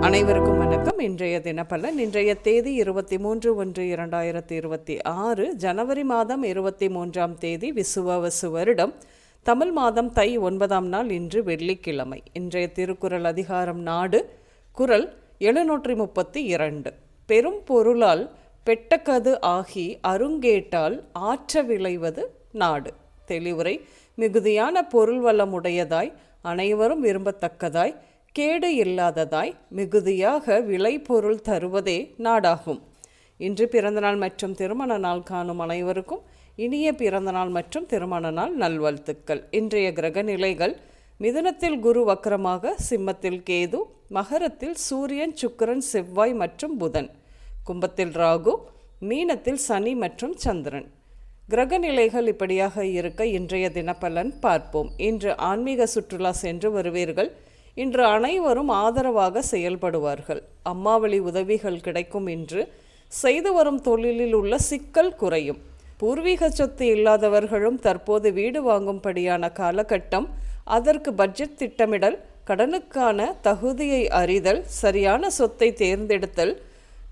அனைவருக்கும் வணக்கம். இன்றைய தினப்பலன் இன்றைய தேதி இருபத்தி மூன்று ஒன்று இரண்டாயிரத்தி இருபத்தி ஆறு ஜனவரி மாதம் இருபத்தி மூன்றாம் தேதி விசுவவசு வருடம். தமிழ் மாதம் தை ஒன்பதாம் நாள் இன்று வெள்ளிக்கிழமை. இன்றைய திருக்குறள் அதிகாரம் நாடு குறள் எழுநூற்றி முப்பத்தி இரண்டு. பெரும் பொருளால் பெட்டக்கது ஆகி அருங்கேட்டால் ஆற்ற விளைவது நாடு. தெளிவுரை மிகுதியான பொருள் வளமுடையதாய் அனைவரும் விரும்பத்தக்கதாய் கேடு இல்லாததாய் மிகுதியாக விளைபொருள் தருவதே நாடாகும். இன்று பிறந்தநாள் மற்றும் திருமண நாள் காணும் அனைவருக்கும் இனிய பிறந்தநாள் மற்றும் திருமண நாள் நல்வாழ்த்துக்கள். இன்றைய கிரக நிலைகள் மிதுனத்தில் குரு வக்கரமாக சிம்மத்தில் கேது மகரத்தில் சூரியன் சுக்கிரன் செவ்வாய் மற்றும் புதன். கும்பத்தில் ராகு மீனத்தில் சனி மற்றும் சந்திரன். கிரக நிலைகள் இப்படியாக இருக்க இன்றைய தினப்பலன் பார்ப்போம். இன்று ஆன்மீக சுற்றுலா சென்று வருவீர்கள். இன்று அனைவரும் ஆதரவாக செயல்படுவார்கள். அம்மாவளி உதவிகள் கிடைக்கும் என்று செய்து வரும் தொழிலில் உள்ள சிக்கல் குறையும். பூர்வீக சொத்து இல்லாதவர்களும் தற்போது வீடு வாங்கும்படியான காலகட்டம் அதற்கு பட்ஜெட் திட்டமிடல் கடனுக்கான தகுதியை அறிதல் சரியான சொத்தை தேர்ந்தெடுத்தல்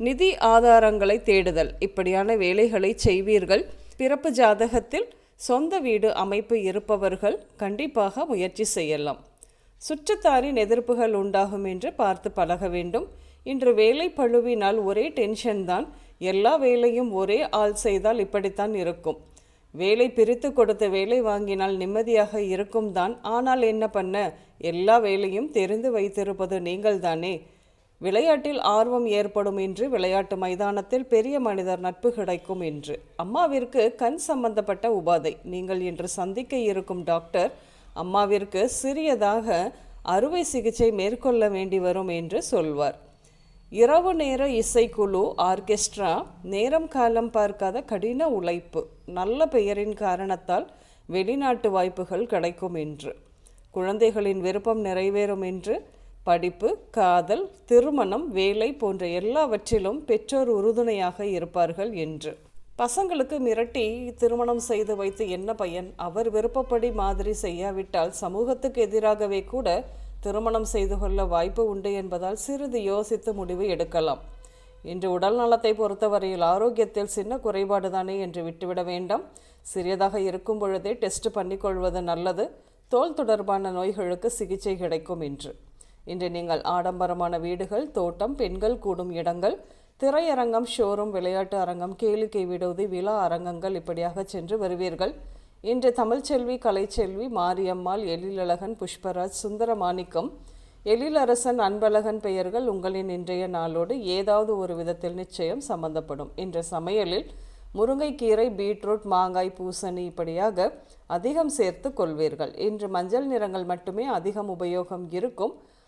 நிதி ஆதாரங்களை தேடுதல். இப்படியான வேலைகளை செய்வீர்கள். பிறப்பு ஜாதகத்தில் சொந்த வீடு அமைப்பு இருப்பவர்கள் கண்டிப்பாக முயற்சி செய்யலாம். சுற்றத்தாரின் எதிர்ப்புகள் உண்டாகும் என்று பார்த்து பழக வேண்டும். இன்று வேலை பழுவினால் ஒரே டென்ஷன் தான். எல்லா வேலையும் ஒரே ஆள் செய்தால் இப்படித்தான் இருக்கும். வேலை பிரித்து கொடுத்த வேலை வாங்கினால் நிம்மதியாக இருக்கும் தான். ஆனால் என்ன பண்ண? எல்லா வேலையும் தெரிந்து வைத்திருப்பது நீங்கள்தானே விளையாட்டில் ஆர்வம் ஏற்படும் என்று விளையாட்டு மைதானத்தில் பெரிய மனிதர் நட்பு கிடைக்கும் என்று அம்மாவிற்கு கண் சம்பந்தப்பட்ட உபாதை. நீங்கள் இன்று சந்திக்க இருக்கும் டாக்டர் அம்மாவிற்கு சிறியதாக அறுவை சிகிச்சை மேற்கொள்ள வேண்டி வரும் என்று சொல்வார். இரவு நேர இசைக்குழு ஆர்கெஸ்ட்ரா நேரம் காலம் பார்க்காத கடின உழைப்பு நல்ல பெயரின் காரணத்தால் வெளிநாட்டு வாய்ப்புகள் கிடைக்கும் என்று. குழந்தைகளின் விருப்பம் நிறைவேறும் என்று படிப்பு காதல் திருமணம் வேலை போன்ற எல்லாவற்றிலும் பெற்றோர் உறுதுணையாக இருப்பார்கள் என்று. பசங்களுக்கு மிரட்டி திருமணம் செய்து வைத்து என்ன பயன்? அவர் விருப்பப்படி மாதிரி செய்யாவிட்டால் சமூகத்துக்கு எதிராகவே கூட திருமணம் செய்து கொள்ள வாய்ப்பு உண்டு என்பதால் சிறிது யோசித்து முடிவு எடுக்கலாம். இன்று உடல் நலத்தை பொறுத்தவரையில் ஆரோக்கியத்தில் சின்ன குறைபாடு தானே என்று விட்டுவிட வேண்டாம். சிறியதாக இருக்கும் பொழுதே டெஸ்ட் பண்ணிக்கொள்வது நல்லது. தோல் தொடர்பான நோய்களுக்கு சிகிச்சை கிடைக்கும் என்று இன்று நீங்கள் ஆடம்பரமான வீடுகள் தோட்டம் பெண்கள் கூடும் இடங்கள் திரையரங்கம் ஷோரூம் விளையாட்டு அரங்கம் கேளிக்கை விடுதி விழா அரங்கங்கள் இப்படியாக சென்று வருவீர்கள். இன்று தமிழ்ச்செல்வி கலைச்செல்வி மாரியம்மாள் எழிலழகன் புஷ்பராஜ் சுந்தரமாணிக்கம் எழிலரசன் அன்பழகன் பெயர்கள் உங்களின் இன்றைய நாளோடு ஏதாவது ஒரு விதத்தில் நிச்சயம் சம்பந்தப்படும். இன்று சமையலில் முருங்கைக்கீரை பீட்ரூட் மாங்காய் பூசணி இப்படியாக அதிகம் சேர்த்து கொள்வீர்கள். இன்று மஞ்சள் நிறங்கள் மட்டுமே அதிகம் உபயோகம் இருக்கும்.